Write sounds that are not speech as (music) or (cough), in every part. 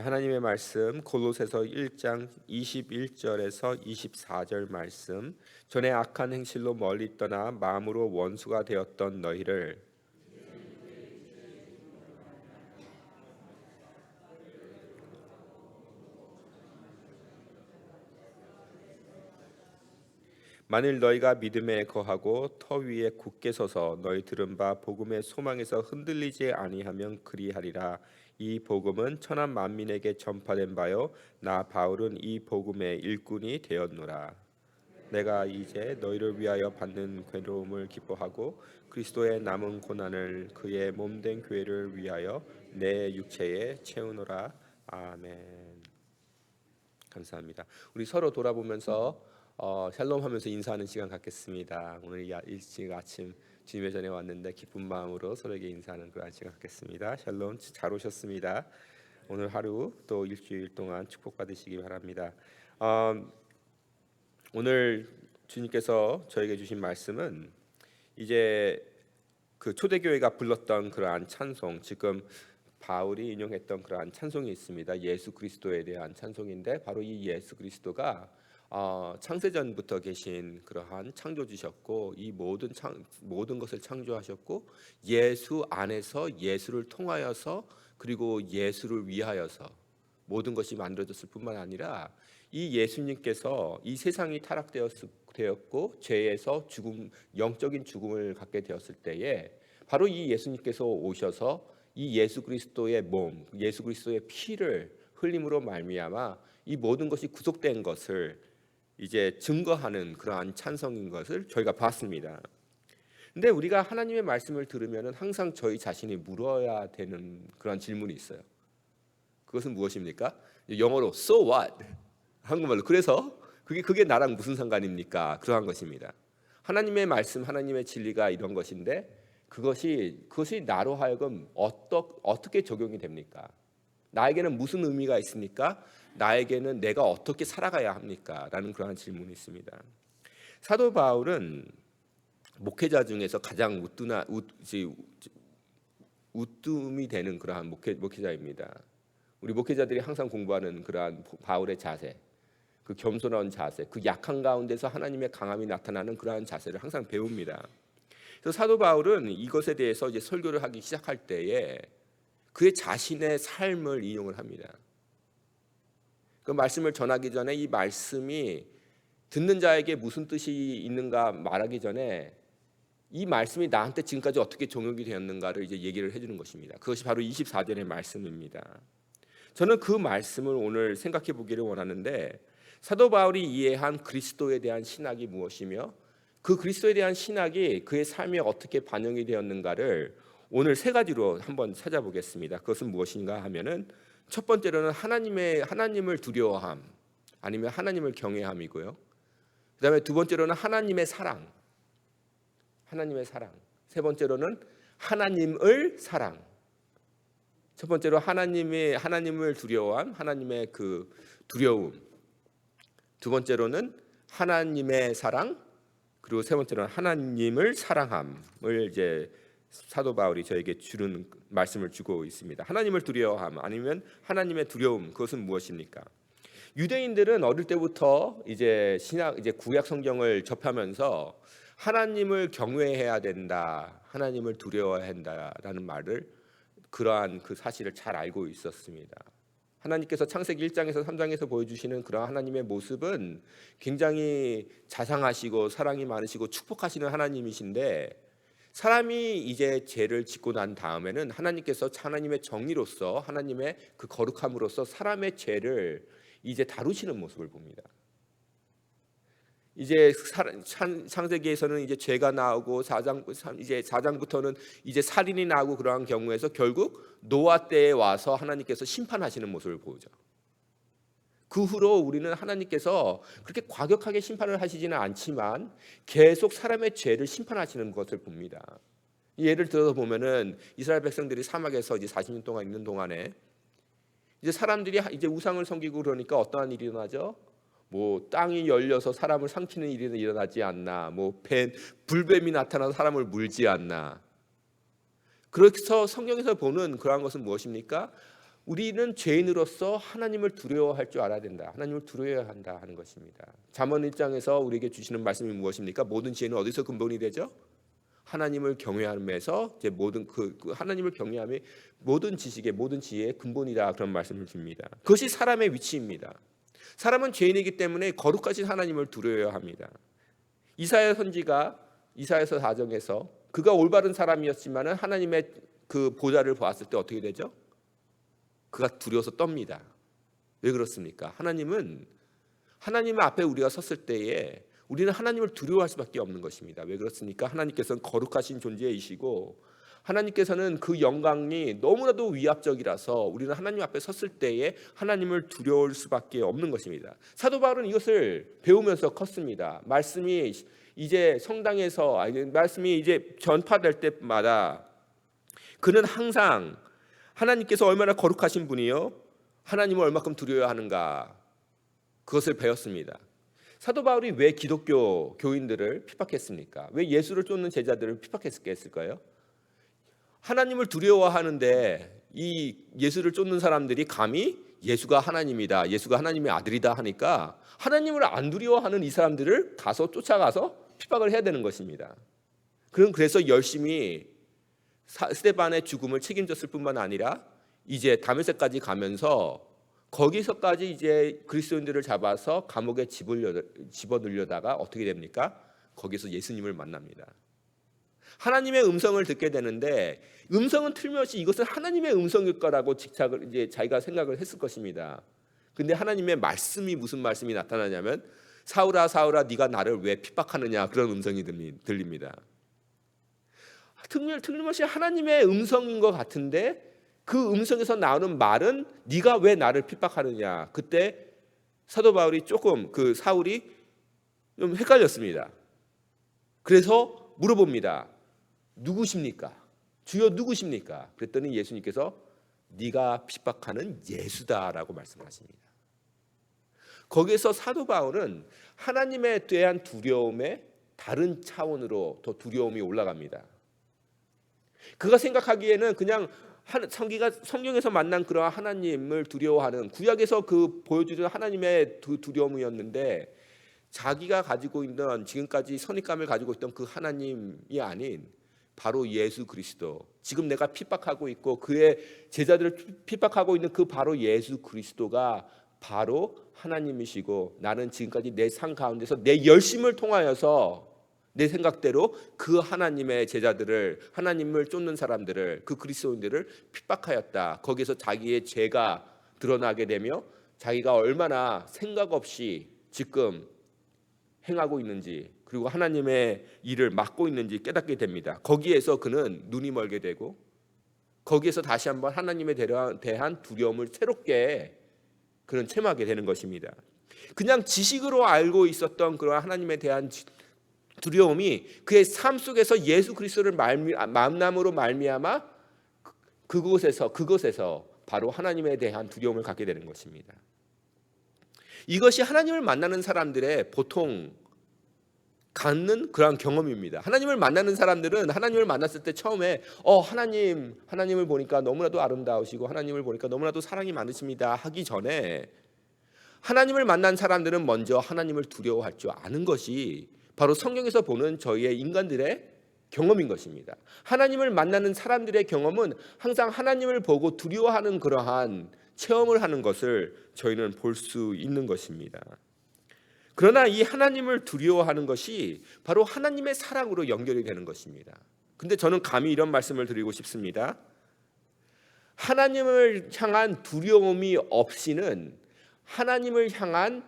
하나님의 말씀 골로새서 1장 21절에서 24절 말씀. 전에 악한 행실로 멀리 떠나 마음으로 원수가 되었던 너희를. 만일 너희가 믿음에 거하고 터 위에 굳게 서서 너희 들은 바 복음의 소망에서 흔들리지 아니하면 그리하리라 이 복음은 천한 만민에게 전파된 바요 나 바울은 이 복음의 일꾼이 되었노라. 내가 이제 너희를 위하여 받는 괴로움을 기뻐하고 그리스도의 남은 고난을 그의 몸된 교회를 위하여 내 육체에 채우노라. 아멘. 감사합니다. 우리 서로 돌아보면서 어, 샬롬 하면서 인사하는 시간 갖겠습니다. 오늘 이 일찍 아침 주님의 전에 왔는데 기쁜 마음으로 서로에게 인사하는 그런 시간 갖겠습니다. 샬롬 잘 오셨습니다. 오늘 하루 또 일주일 동안 축복 받으시기 바랍니다. 어, 오늘 주님께서 저에게 주신 말씀은 이제 그 초대교회가 불렀던 그러한 찬송 지금 바울이 인용했던 그러한 찬송이 있습니다. 예수 그리스도에 대한 찬송인데 바로 이 예수 그리스도가 어, 창세전부터 계신 그러한 창조주셨고 이 모든 창, 모든 것을 창조하셨고 예수 안에서 예수를 통하여서 그리고 예수를 위하여서 모든 것이 만들어졌을 뿐만 아니라 이 예수님께서 이 세상이 타락되었고 죄에서 죽음 영적인 죽음을 갖게 되었을 때에 바로 이 예수님께서 오셔서 이 예수 그리스도의 몸, 예수 그리스도의 피를 흘림으로 말미암아 이 모든 것이 구속된 것을 이제 증거하는 그러한 찬성인 것을 저희가 봤습니다. 근데 우리가 하나님의 말씀을 들으면 항상 저희 자신이 물어야 되는 그런 질문이 있어요. 그것은 무엇입니까? 영어로 so what? 한국말로 그래서 그게 그게 나랑 무슨 상관입니까? 그러한 것입니다. 하나님의 말씀, 하나님의 진리가 이런 것인데 그것이 그것이 나로 하여금 어떠, 어떻게 적용이 됩니까? 나에게는 무슨 의미가 있습니까? 나에게는 내가 어떻게 살아가야 합니까? 라는 그러한 질문이 있습니다. 사도 바울은 목회자 중에서 가장 우뚜나 우뜸이 되는 그러한 목회, 목회자입니다. 우리 목회자들이 항상 공부하는 그러한 바울의 자세, 그 겸손한 자세, 그 약한 가운데서 하나님의 강함이 나타나는 그러한 자세를 항상 배웁니다. 그래서 사도 바울은 이것에 대해서 이제 설교를 하기 시작할 때에 그의 자신의 삶을 인용을 합니다. 그 말씀을 전하기 전에 이 말씀이 듣는 자에게 무슨 뜻이 있는가 말하기 전에 이 말씀이 나한테 지금까지 어떻게 적용이 되었는가를 이제 얘기를 해주는 것입니다. 그것이 바로 24절의 말씀입니다. 저는 그 말씀을 오늘 생각해 보기를 원하는데 사도 바울이 이해한 그리스도에 대한 신학이 무엇이며 그 그리스도에 대한 신학이 그의 삶에 어떻게 반영이 되었는가를 오늘 세 가지로 한번 찾아보겠습니다. 그것은 무엇인가 하면은 첫 번째로는 하나님의 하나님을 두려워함 아니면 하나님을 경외함이고요. 그다음에 두 번째로는 하나님의 사랑. 하나님의 사랑. 세 번째로는 하나님을 사랑. 첫 번째로 하나님의 하나님을 두려워함, 하나님의 그 두려움. 두 번째로는 하나님의 사랑, 그리고 세 번째로는 하나님을 사랑함을 이제 사도 바울이 저에게 주는 말씀을 주고 있습니다. 하나님을 두려워함 아니면 하나님의 두려움 그것은 무엇입니까? 유대인들은 어릴 때부터 이제 신약 이제 구약 성경을 접하면서 하나님을 경외해야 된다, 하나님을 두려워해야 한다라는 말을 그러한 그 사실을 잘 알고 있었습니다. 하나님께서 창세기 1장에서 3장에서 보여주시는 그런 하나님의 모습은 굉장히 자상하시고 사랑이 많으시고 축복하시는 하나님이신데 사람이 이제 죄를 짓고 난 다음에는 하나님께서 하나님의 정의로서 하나님의 그 거룩함으로써 사람의 죄를 이제 다루시는 모습을 봅니다. 이제 창세기에서는 이제 죄가 나오고 사장 이제 사장부터는 이제 살인이 나오고 그러한 경우에서 결국 노아 때에 와서 하나님께서 심판하시는 모습을 보죠. 그 후로 우리는 하나님께서 그렇게 과격하게 심판을 하시지는 않지만 계속 사람의 죄를 심판하시는 것을 봅니다. 예를 들어서 보면은 이스라엘 백성들이 사막에서 이제 40년 동안 있는 동안에 이제 사람들이 이제 우상을 섬기고 그러니까 어떠한 일이 일어나죠? 뭐 땅이 열려서 사람을 삼키는 일이 일어나지 않나, 뭐 뱀, 불뱀이 나타나서 사람을 물지 않나. 그래서 성경에서 보는 그러한 것은 무엇입니까? 우리는 죄인으로서 하나님을 두려워할 줄 알아야 된다. 하나님을 두려워야 한다 하는 것입니다. 잠언 1장에서 우리에게 주시는 말씀이 무엇입니까? 모든 지혜는 어디서 근본이 되죠? 하나님을 경외함에서 이제 모든 그, 그 하나님을 경외함이 모든 지식의 모든 지혜의 근본이다 그런 말씀을 줍니다. 그것이 사람의 위치입니다. 사람은 죄인이기 때문에 거룩하신 하나님을 두려워야 합니다. 이사야 선지가 이사야서 4장에서 그가 올바른 사람이었지만은 하나님의 그 보좌를 보았을 때 어떻게 되죠? 그가 두려워서 떱니다. 왜 그렇습니까? 하나님은 하나님 앞에 우리가 섰을 때에 우리는 하나님을 두려워할 수밖에 없는 것입니다. 왜 그렇습니까? 하나님께서는 거룩하신 존재이시고 하나님께서는 그 영광이 너무나도 위압적이라서 우리는 하나님 앞에 섰을 때에 하나님을 두려울 수밖에 없는 것입니다. 사도 바울은 이것을 배우면서 컸습니다. 말씀이 이제 성당에서 아니, 말씀이 이제 전파될 때마다 그는 항상 하나님께서 얼마나 거룩하신 분이요 하나님을 얼마큼 두려워야 하는가 그것을 배웠습니다. 사도 바울이 왜 기독교 교인들을 핍박했습니까? 왜 예수를 쫓는 제자들을 핍박했을까요? 하나님을 두려워하는데 이 예수를 쫓는 사람들이 감히 예수가 하나님이다, 예수가 하나님의 아들이다 하니까 하나님을 안 두려워하는 이 사람들을 가서 쫓아가서 핍박을 해야 되는 것입니다. 그럼 그래서 열심히 스테반의 죽음을 책임졌을 뿐만 아니라 이제 다메섹까지 가면서 거기서까지 이제 그리스도인들을 잡아서 감옥에 집어넣으려다가 어떻게 됩니까? 거기서 예수님을 만납니다. 하나님의 음성을 듣게 되는데 음성은 틀림없이 이것은 하나님의 음성일 거라고 직착을 이제 자기가 생각을 했을 것입니다. 근데 하나님의 말씀이 무슨 말씀이 나타나냐면 사울아 사울아 네가 나를 왜 핍박하느냐 그런 음성이 들립니다. 틀림없이 하나님의 음성인 것 같은데 그 음성에서 나오는 말은 네가 왜 나를 핍박하느냐. 그때 사도 바울이 조금 그 사울이 좀 헷갈렸습니다. 그래서 물어봅니다. 누구십니까? 주여 누구십니까? 그랬더니 예수님께서 네가 핍박하는 예수다라고 말씀하십니다. 거기에서 사도 바울은 하나님에 대한 두려움에 다른 차원으로 더 두려움이 올라갑니다. 그가 생각하기에는 그냥 성기가 성경에서 만난 그러한 하나님을 두려워하는 구약에서 그 보여주는 하나님의 두려움이었는데 자기가 가지고 있는 지금까지 선입감을 가지고 있던 그 하나님이 아닌 바로 예수 그리스도. 지금 내가 핍박하고 있고 그의 제자들을 핍박하고 있는 그 바로 예수 그리스도가 바로 하나님이시고 나는 지금까지 내 삶 가운데서 내 열심을 통하여서 내 생각대로 그 하나님의 제자들을 하나님을 쫓는 사람들을 그 그리스도인들을 핍박하였다. 거기서 자기의 죄가 드러나게 되며 자기가 얼마나 생각 없이 지금 행하고 있는지 그리고 하나님의 일을 맡고 있는지 깨닫게 됩니다. 거기에서 그는 눈이 멀게 되고 거기에서 다시 한번 하나님에 대한 두려움을 새롭게 그는 체험하게 되는 것입니다. 그냥 지식으로 알고 있었던 그런 하나님에 대한 두려움이 그의 삶 속에서 예수 그리스도를 말미, 만남으로 말미암아 그, 그곳에서 그것에서 바로 하나님에 대한 두려움을 갖게 되는 것입니다. 이것이 하나님을 만나는 사람들의 보통 갖는 그러한 경험입니다. 하나님을 만나는 사람들은 하나님을 만났을 때 처음에 어 하나님 하나님을 보니까 너무나도 아름다우시고 하나님을 보니까 너무나도 사랑이 많으십니다 하기 전에 하나님을 만난 사람들은 먼저 하나님을 두려워할 줄 아는 것이 바로 성경에서 보는 저희의 인간들의 경험인 것입니다. 하나님을 만나는 사람들의 경험은 항상 하나님을 보고 두려워하는 그러한 체험을 하는 것을 저희는 볼 수 있는 것입니다. 그러나 이 하나님을 두려워하는 것이 바로 하나님의 사랑으로 연결이 되는 것입니다. 근데 저는 감히 이런 말씀을 드리고 싶습니다. 하나님을 향한 두려움이 없이는 하나님을 향한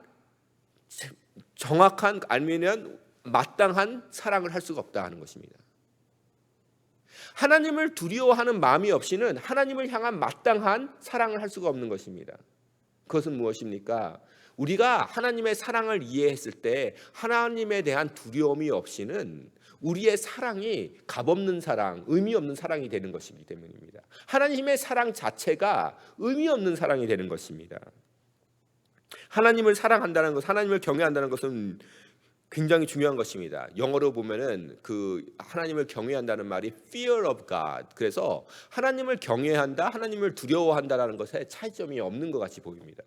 정확한 아니면 마땅한 사랑을 할 수가 없다 하는 것입니다. 하나님을 두려워하는 마음이 없이는 하나님을 향한 마땅한 사랑을 할 수가 없는 것입니다. 그것은 무엇입니까? 우리가 하나님의 사랑을 이해했을 때 하나님에 대한 두려움이 없이는 우리의 사랑이 값없는 사랑, 의미 없는 사랑이 되는 것이기 때문입니다. 하나님의 사랑 자체가 의미 없는 사랑이 되는 것입니다. 하나님을 사랑한다는 것, 하나님을 경외한다는 것은 굉장히 중요한 것입니다. 영어로 보면은 그 하나님을 경외한다는 말이 fear of God. 그래서 하나님을 경외한다, 하나님을 두려워한다라는 것에 차이점이 없는 것 같이 보입니다.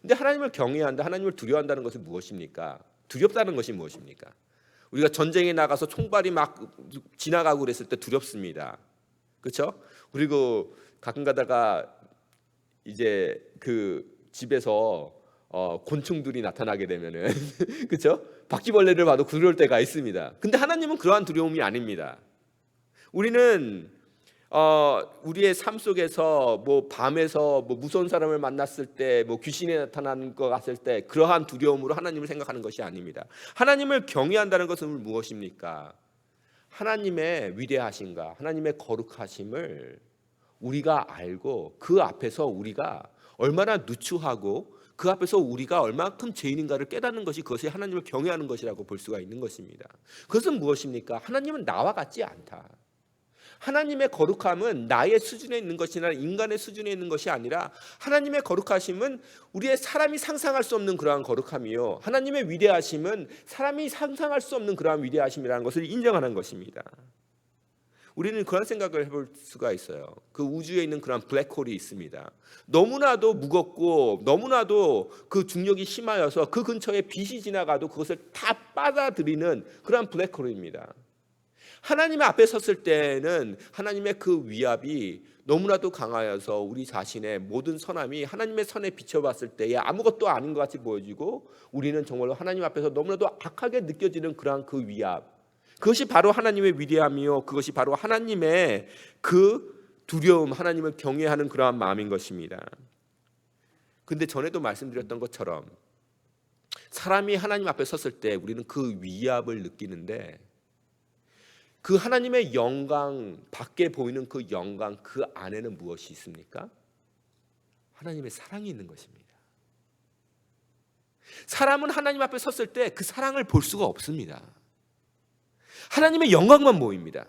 근데 하나님을 경외한다, 하나님을 두려워한다는 것은 무엇입니까? 두렵다는 것이 무엇입니까? 우리가 전쟁에 나가서 총발이 막 지나가고 그랬을 때 두렵습니다. 그렇죠? 그리고 가끔 가다가 이제 그 집에서 어, 곤충들이 나타나게 되면은 (laughs) 그렇죠? 바퀴벌레를 봐도 두려울 때가 있습니다. 근데 하나님은 그러한 두려움이 아닙니다. 우리는 어, 우리의 삶 속에서 뭐 밤에서 뭐 무서운 사람을 만났을 때 뭐 귀신이 나타나는 것 같을 때 그러한 두려움으로 하나님을 생각하는 것이 아닙니다. 하나님을 경외한다는 것은 무엇입니까? 하나님의 위대하심과 하나님의 거룩하심을 우리가 알고 그 앞에서 우리가 얼마나 누추하고 그 앞에서 우리가 얼마큼 죄인인가를 깨닫는 것이 그것이 하나님을 경외하는 것이라고 볼 수가 있는 것입니다. 그것은 무엇입니까? 하나님은 나와 같지 않다. 하나님의 거룩함은 나의 수준에 있는 것이나 인간의 수준에 있는 것이 아니라 하나님의 거룩하심은 우리의 사람이 상상할 수 없는 그러한 거룩함이요. 하나님의 위대하심은 사람이 상상할 수 없는 그러한 위대하심이라는 것을 인정하는 것입니다. 우리는 그런 생각을 해볼 수가 있어요. 그 우주에 있는 그런 블랙홀이 있습니다. 너무나도 무겁고 너무나도 그 중력이 심하여서 그 근처에 빛이 지나가도 그것을 다 빨아들이는 그런 블랙홀입니다. 하나님 앞에 섰을 때는 하나님의 그 위압이 너무나도 강하여서 우리 자신의 모든 선함이 하나님의 선에 비춰봤을 때에 아무것도 아닌 것 같이 보여지고 우리는 정말로 하나님 앞에서 너무나도 악하게 느껴지는 그러한 그 위압 그것이 바로 하나님의 위대함이요 그것이 바로 하나님의 그 두려움 하나님을 경외하는 그러한 마음인 것입니다. 근데 전에도 말씀드렸던 것처럼 사람이 하나님 앞에 섰을 때 우리는 그 위압을 느끼는데 그 하나님의 영광 밖에 보이는 그 영광 그 안에는 무엇이 있습니까? 하나님의 사랑이 있는 것입니다. 사람은 하나님 앞에 섰을 때 그 사랑을 볼 수가 없습니다. 하나님의 영광만 보입니다.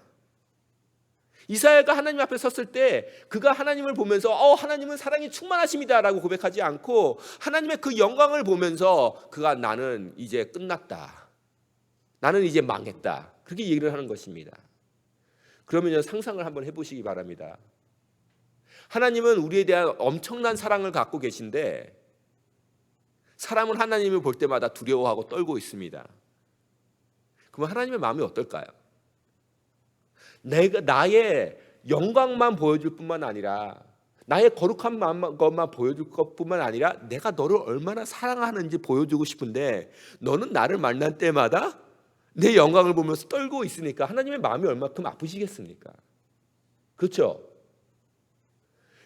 이사야가 하나님 앞에 섰을 때 그가 하나님을 보면서 어 하나님은 사랑이 충만하십니다라고 고백하지 않고 하나님의 그 영광을 보면서 그가 나는 이제 끝났다. 나는 이제 망했다. 그렇게 얘기를 하는 것입니다. 그러면요 상상을 한번 해 보시기 바랍니다. 하나님은 우리에 대한 엄청난 사랑을 갖고 계신데 사람은 하나님을 볼 때마다 두려워하고 떨고 있습니다. 그러면 하나님의 마음이 어떨까요? 내가 나의 영광만 보여줄 뿐만 아니라 나의 거룩한 것만 보여줄 것뿐만 아니라 내가 너를 얼마나 사랑하는지 보여주고 싶은데 너는 나를 만날 때마다 내 영광을 보면서 떨고 있으니까 하나님의 마음이 얼마큼 아프시겠습니까? 그렇죠?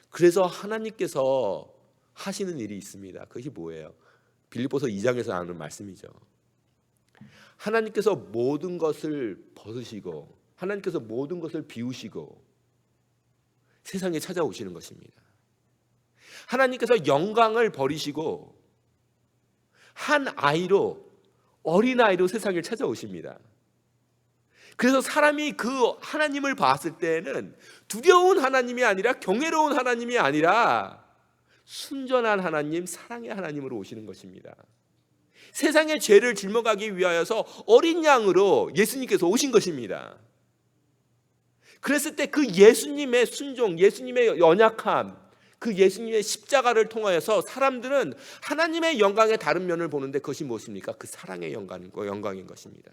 그래서 하나님께서 하시는 일이 있습니다. 그것이 뭐예요? 빌립보서 2장에서 나오는 말씀이죠. 하나님께서 모든 것을 벗으시고 하나님께서 모든 것을 비우시고 세상에 찾아오시는 것입니다. 하나님께서 영광을 버리시고 한 아이로 어린 아이로 세상을 찾아오십니다. 그래서 사람이 그 하나님을 봤을 때는 두려운 하나님이 아니라 경외로운 하나님이 아니라 순전한 하나님, 사랑의 하나님으로 오시는 것입니다. 세상의 죄를 짊어가기 위하여서 어린 양으로 예수님께서 오신 것입니다. 그랬을 때 그 예수님의 순종, 예수님의 연약함, 그 예수님의 십자가를 통하여서 사람들은 하나님의 영광의 다른 면을 보는데 그것이 무엇입니까? 그 사랑의 영광인, 영광인 것입니다.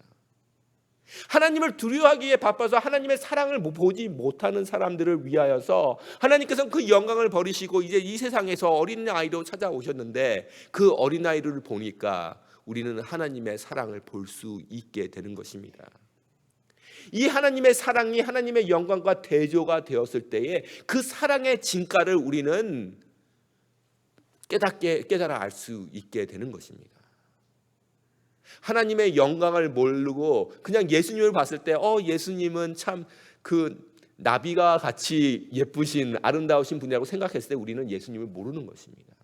하나님을 두려워하기에 바빠서 하나님의 사랑을 보지 못하는 사람들을 위하여서 하나님께서는 그 영광을 버리시고 이제 이 세상에서 어린 아이로 찾아오셨는데 그 어린 아이를 보니까 우리는 하나님의 사랑을 볼 수 있게 되는 것입니다. 이 하나님의 사랑이 하나님의 영광과 대조가 되었을 때에 그 사랑의 진가를 우리는 깨닫게 깨달아 알 수 있게 되는 것입니다. 하나님의 영광을 모르고 그냥 예수님을 봤을 때 어 예수님은 참 그 나비가 같이 예쁘신 아름다우신 분이라고 생각했을 때 우리는 예수님을 모르는 것입니다.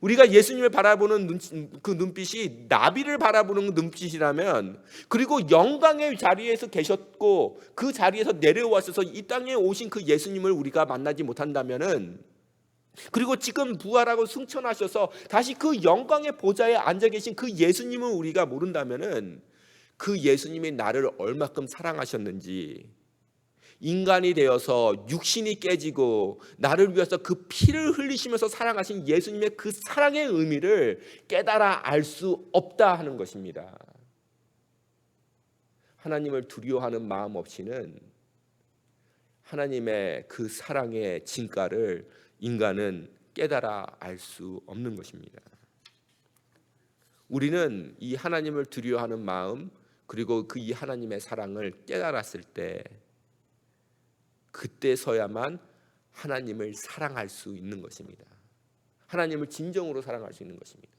우리가 예수님을 바라보는 눈, 그 눈빛이 나비를 바라보는 눈빛이라면 그리고 영광의 자리에서 계셨고 그 자리에서 내려와서 이 땅에 오신 그 예수님을 우리가 만나지 못한다면은 그리고 지금 부활하고 승천하셔서 다시 그 영광의 보좌에 앉아 계신 그 예수님을 우리가 모른다면은 그 예수님이 나를 얼마큼 사랑하셨는지 인간이 되어서 육신이 깨지고 나를 위해서 그 피를 흘리시면서 사랑하신 예수님의 그 사랑의 의미를 깨달아 알 수 없다 하는 것입니다. 하나님을 두려워하는 마음 없이는 하나님의 그 사랑의 진가를 인간은 깨달아 알 수 없는 것입니다. 우리는 이 하나님을 두려워하는 마음 그리고 그 이 하나님의 사랑을 깨달았을 때 그때서야만 하나님을 사랑할 수 있는 것입니다. 하나님을 진정으로 사랑할 수 있는 것입니다.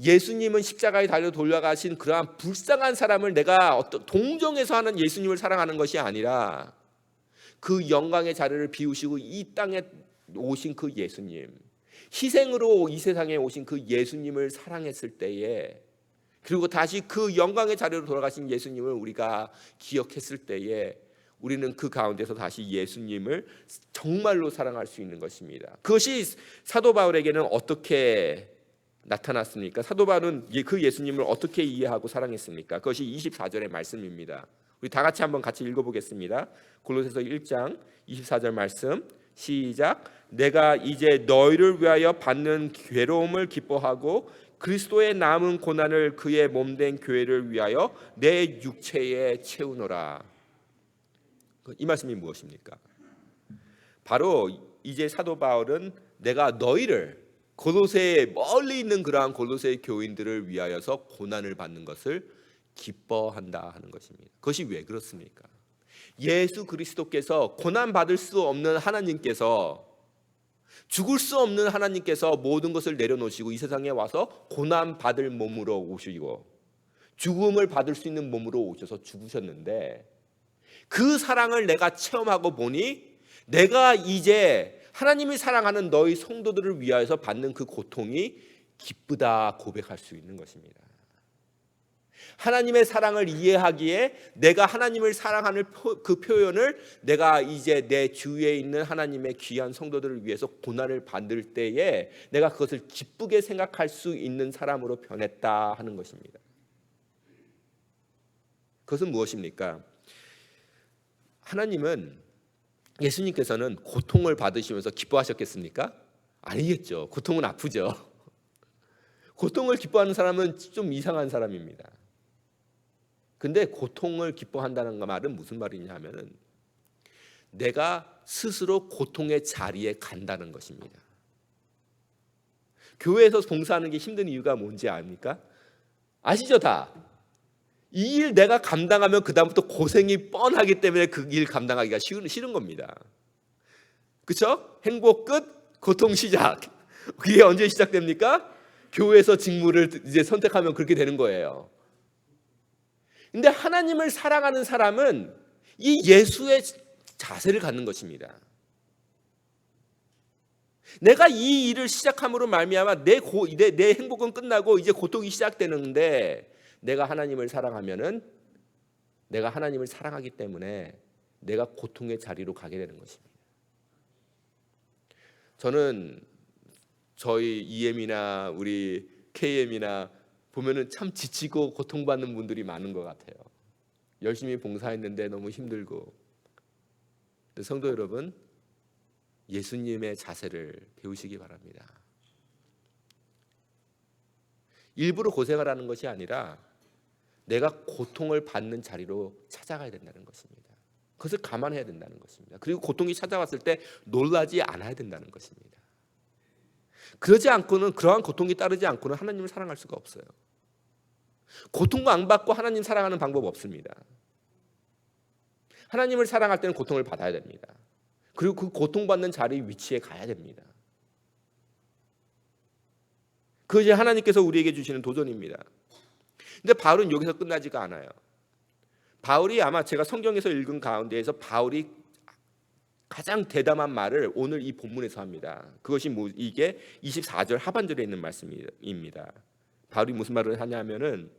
예수님은 십자가에 달려 돌아가신 그러한 불쌍한 사람을 내가 어떤 동정에서 하는 예수님을 사랑하는 것이 아니라 그 영광의 자리를 비우시고 이 땅에 오신 그 예수님, 희생으로 이 세상에 오신 그 예수님을 사랑했을 때에 그리고 다시 그 영광의 자리로 돌아가신 예수님을 우리가 기억했을 때에 우리는 그 가운데서 다시 예수님을 정말로 사랑할 수 있는 것입니다. 그것이 사도 바울에게는 어떻게 나타났습니까? 사도 바울은 그 예수님을 어떻게 이해하고 사랑했습니까? 그것이 24절의 말씀입니다. 우리 다 같이 한번 같이 읽어보겠습니다. 골로새서 1장 24절 말씀 시작. 내가 이제 너희를 위하여 받는 괴로움을 기뻐하고 그리스도의 남은 고난을 그의 몸된 교회를 위하여 내 육체에 채우노라. 이 말씀이 무엇입니까? 바로 이제 사도 바울은 내가 너희를 골로새에 멀리 있는 그러한 골로새 교인들을 위하여서 고난을 받는 것을 기뻐한다 하는 것입니다. 그것이 왜 그렇습니까? 예수 그리스도께서 고난 받을 수 없는 하나님께서 죽을 수 없는 하나님께서 모든 것을 내려놓으시고 이 세상에 와서 고난 받을 몸으로 오시고 죽음을 받을 수 있는 몸으로 오셔서 죽으셨는데 그 사랑을 내가 체험하고 보니 내가 이제 하나님이 사랑하는 너희 성도들을 위하여서 받는 그 고통이 기쁘다 고백할 수 있는 것입니다. 하나님의 사랑을 이해하기에 내가 하나님을 사랑하는 그 표현을 내가 이제 내 주위에 있는 하나님의 귀한 성도들을 위해서 고난을 받을 때에 내가 그것을 기쁘게 생각할 수 있는 사람으로 변했다 하는 것입니다. 그것은 무엇입니까? 하나님은 예수님께서는 고통을 받으시면서 기뻐하셨겠습니까? 아니겠죠. 고통은 아프죠. (laughs) 고통을 기뻐하는 사람은 좀 이상한 사람입니다. 근데 고통을 기뻐한다는 말은 무슨 말이냐 하면은 내가 스스로 고통의 자리에 간다는 것입니다. 교회에서 봉사하는 게 힘든 이유가 뭔지 압니까? 아시죠 다? 이 일 내가 감당하면 그다음부터 고생이 뻔하기 때문에 그 일 감당하기가 싫은, 싫은 겁니다. 그렇죠? 행복 끝, 고통 시작. (laughs) 그게 언제 시작됩니까? 교회에서 직무를 이제 선택하면 그렇게 되는 거예요. 근데 하나님을 사랑하는 사람은 이 예수의 자세를 갖는 것입니다. 내가 이 일을 시작함으로 말미암아 내, 고, 내, 내 행복은 끝나고 이제 고통이 시작되는데 내가 하나님을 사랑하면은 내가 하나님을 사랑하기 때문에 내가 고통의 자리로 가게 되는 것입니다. 저는 저희 EM이나 우리 KM이나 보면은 참 지치고 고통받는 분들이 많은 것 같아요. 열심히 봉사했는데 너무 힘들고. 성도 여러분, 예수님의 자세를 배우시기 바랍니다. 일부러 고생을 하는 것이 아니라 내가 고통을 받는 자리로 찾아가야 된다는 것입니다. 그것을 감안해야 된다는 것입니다. 그리고 고통이 찾아왔을 때 놀라지 않아야 된다는 것입니다. 그러지 않고는 그러한 고통이 따르지 않고는 하나님을 사랑할 수가 없어요. 고통도 안 받고 하나님 사랑하는 방법 없습니다. 하나님을 사랑할 때는 고통을 받아야 됩니다. 그리고 그 고통받는 자리 위치에 가야 됩니다. 그것이 하나님께서 우리에게 주시는 도전입니다. 근데 바울은 여기서 끝나지가 않아요. 바울이 아마 제가 성경에서 읽은 가운데에서 바울이 가장 대담한 말을 오늘 이 본문에서 합니다. 그것이 뭐 이게 24절 하반절에 있는 말씀입니다. 바울이 무슨 말을 하냐면은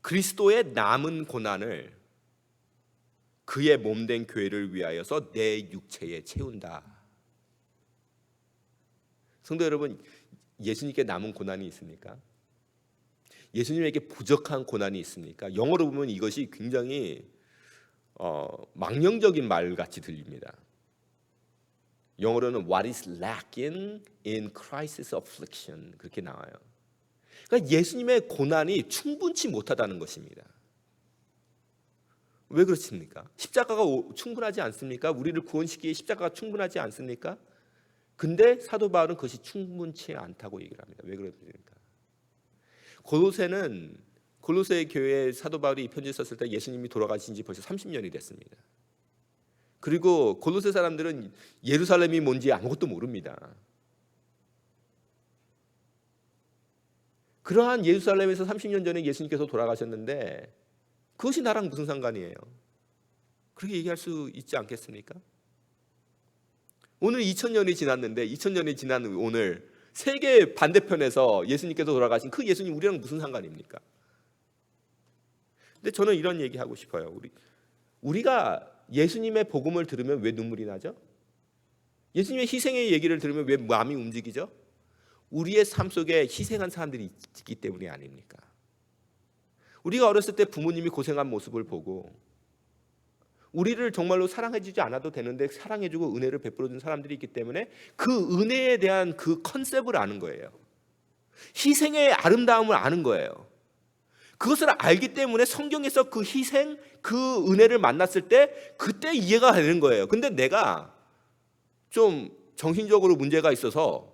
그리스도의 남은 고난을 그의 몸된 교회를 위하여서 내 육체에 채운다. 성도 여러분, 예수님께 남은 고난이 있습니까? 예수님에게 부족한 고난이 있습니까? 영어로 보면 이것이 굉장히 어, 망령적인 말 같이 들립니다. 영어로는 what is lacking in Christ's affliction 그렇게 나와요. 그러니까 예수님의 고난이 충분치 못하다는 것입니다. 왜 그렇습니까? 십자가가 오- 충분하지 않습니까? 우리를 구원시키기에 십자가가 충분하지 않습니까? 근데 사도 바울은 그것이 충분치 않다고 얘기를 합니다. 왜 그렇습니까? 골로새는 골로새 교회 사도 바울이 이 편지 썼을 때 예수님이 돌아가신 지 벌써 30년이 됐습니다. 그리고 골로새 사람들은 예루살렘이 뭔지 아무것도 모릅니다. 그러한 예루살렘에서 30년 전에 예수님께서 돌아가셨는데 그것이 나랑 무슨 상관이에요? 그렇게 얘기할 수 있지 않겠습니까? 오늘 2000년이 지났는데 2000년이 지난 오늘 세계 반대편에서 예수님께서 돌아가신 그 예수님 우리랑 무슨 상관입니까? 근데 저는 이런 얘기 하고 싶어요. 우리 우리가 예수님의 복음을 들으면 왜 눈물이 나죠? 예수님의 희생의 얘기를 들으면 왜 마음이 움직이죠? 우리의 삶 속에 희생한 사람들이 있기 때문이 아닙니까? 우리가 어렸을 때 부모님이 고생한 모습을 보고 우리를 정말로 사랑해주지 않아도 되는데 사랑해주고 은혜를 베풀어준 사람들이 있기 때문에 그 은혜에 대한 그 컨셉을 아는 거예요. 희생의 아름다움을 아는 거예요. 그것을 알기 때문에 성경에서 그 희생, 그 은혜를 만났을 때 그때 이해가 되는 거예요. 근데 내가 좀 정신적으로 문제가 있어서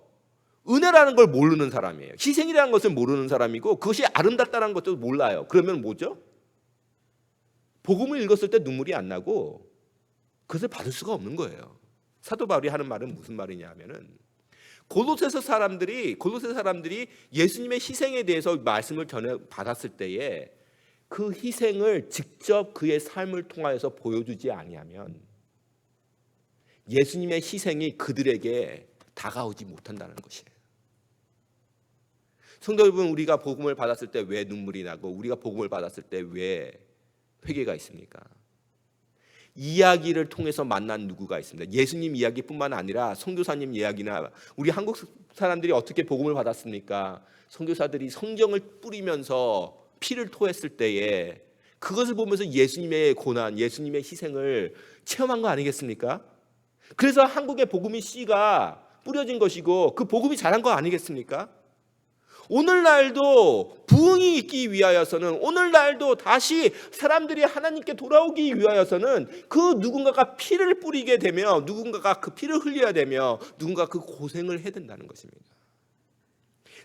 은혜라는 걸 모르는 사람이에요. 희생이라는 것을 모르는 사람이고 그것이 아름답다는 것도 몰라요. 그러면 뭐죠? 복음을 읽었을 때 눈물이 안 나고 그것을 받을 수가 없는 거예요. 사도 바울이 하는 말은 무슨 말이냐 하면은 골로새서 사람들이 골로새 사람들이 예수님의 희생에 대해서 말씀을 전해 받았을 때에 그 희생을 직접 그의 삶을 통하여서 보여주지 아니하면 예수님의 희생이 그들에게 다가오지 못한다는 것이에요. 성도 여러분, 우리가 복음을 받았을 때 왜 눈물이 나고 우리가 복음을 받았을 때왜 회개가 있습니까? 이야기를 통해서 만난 누구가 있습니다. 예수님 이야기뿐만 아니라 선교사님 이야기나 우리 한국 사람들이 어떻게 복음을 받았습니까? 선교사들이 성경을 뿌리면서 피를 토했을 때에 그것을 보면서 예수님의 고난, 예수님의 희생을 체험한 거 아니겠습니까? 그래서 한국의 복음의 씨가 뿌려진 것이고 그 복음이 자란 거 아니겠습니까? 오늘날도 부흥이 있기 위하여서는 오늘날도 다시 사람들이 하나님께 돌아오기 위하여서는 그 누군가가 피를 뿌리게 되며 누군가가 그 피를 흘려야 되며 누군가 그 고생을 해야 된다는 것입니다.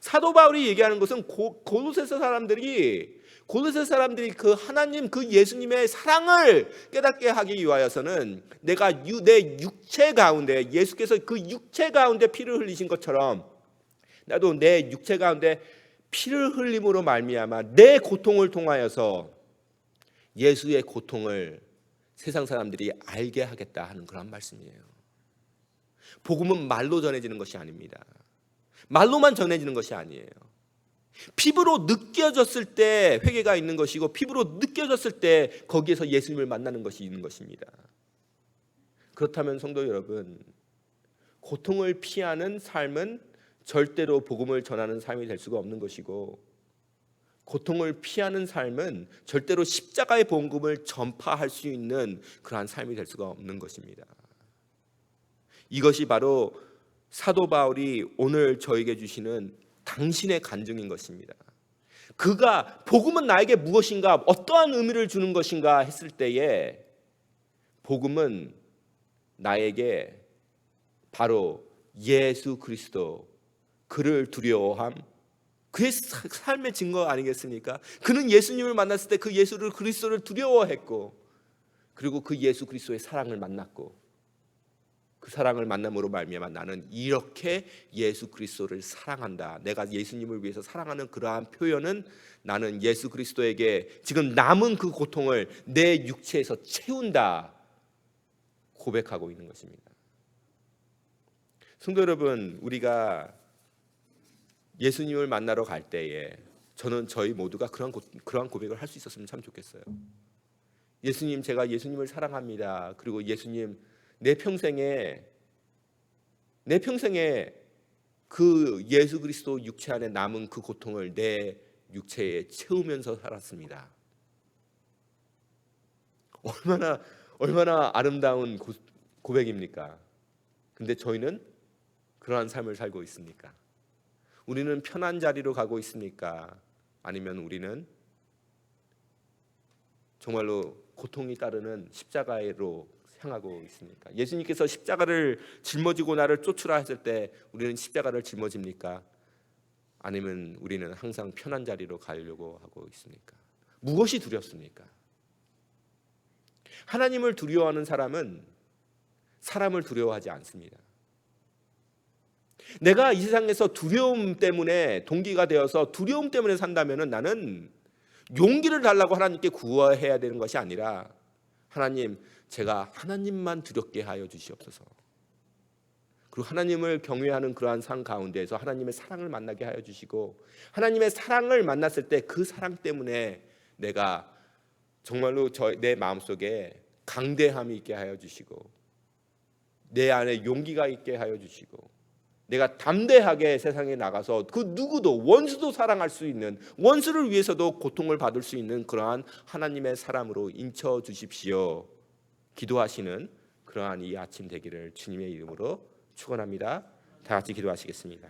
사도 바울이 얘기하는 것은 고, 골로새서 사람들이 골로새 사람들이 그 하나님 그 예수님의 사랑을 깨닫게 하기 위하여서는 내가 유, 내 육체 가운데 예수께서 그 육체 가운데 피를 흘리신 것처럼 나도 내 육체 가운데 피를 흘림으로 말미암아 내 고통을 통하여서 예수의 고통을 세상 사람들이 알게 하겠다 하는 그런 말씀이에요. 복음은 말로 전해지는 것이 아닙니다. 말로만 전해지는 것이 아니에요. 피부로 느껴졌을 때 회개가 있는 것이고 피부로 느껴졌을 때 거기에서 예수님을 만나는 것이 있는 것입니다. 그렇다면 성도 여러분, 고통을 피하는 삶은 절대로 복음을 전하는 삶이 될 수가 없는 것이고 고통을 피하는 삶은 절대로 십자가의 복음을 전파할 수 있는 그러한 삶이 될 수가 없는 것입니다. 이것이 바로 사도 바울이 오늘 저에게 주시는 당신의 간증인 것입니다. 그가 복음은 나에게 무엇인가 어떠한 의미를 주는 것인가 했을 때에 복음은 나에게 바로 예수 그리스도 그를 두려워함 그의 사- 삶의 증거 아니겠습니까? 그는 예수님을 만났을 때 그 예수를 그리스도를 두려워했고 그리고 그 예수 그리스도의 사랑을 만났고 그 사랑을 만남으로 말미암아 나는 이렇게 예수 그리스도를 사랑한다. 내가 예수님을 위해서 사랑하는 그러한 표현은 나는 예수 그리스도에게 지금 남은 그 고통을 내 육체에서 채운다. 고백하고 있는 것입니다. 성도 여러분, 우리가 예수님을 만나러 갈 때에 저는 저희 모두가 그런 고, 그러한 고백을 할 수 있었으면 참 좋겠어요. 예수님, 제가 예수님을 사랑합니다. 그리고 예수님, 내 평생에 내 평생에 그 예수 그리스도 육체 안에 남은 그 고통을 내 육체에 채우면서 살았습니다. 얼마나 얼마나 아름다운 고, 고백입니까? 근데 저희는 그러한 삶을 살고 있습니까? 우리는 편한 자리로 가고 있습니까? 아니면 우리는 정말로 고통이 따르는 십자가로 향하고 있습니까? 예수님께서 십자가를 짊어지고 나를 쫓으라 했을 때 우리는 십자가를 짊어집니까? 아니면 우리는 항상 편한 자리로 가려고 하고 있습니까? 무엇이 두렵습니까? 하나님을 두려워하는 사람은 사람을 두려워하지 않습니다. 내가 이 세상에서 두려움 때문에 동기가 되어서 두려움 때문에 산다면은 나는 용기를 달라고 하나님께 구해야 되는 것이 아니라 하나님 제가 하나님만 두렵게 하여 주시옵소서. 그리고 하나님을 경외하는 그러한 삶 가운데에서 하나님의 사랑을 만나게 하여 주시고 하나님의 사랑을 만났을 때 그 사랑 때문에 내가 정말로 저 내 마음속에 강대함이 있게 하여 주시고 내 안에 용기가 있게 하여 주시고 내가 담대하게 세상에 나가서 그 누구도 원수도 사랑할 수 있는 원수를 위해서도 고통을 받을 수 있는 그러한 하나님의 사람으로 인쳐 주십시오. 기도하시는 그러한 이 아침 되기를 주님의 이름으로 축원합니다. 다 같이 기도하시겠습니다.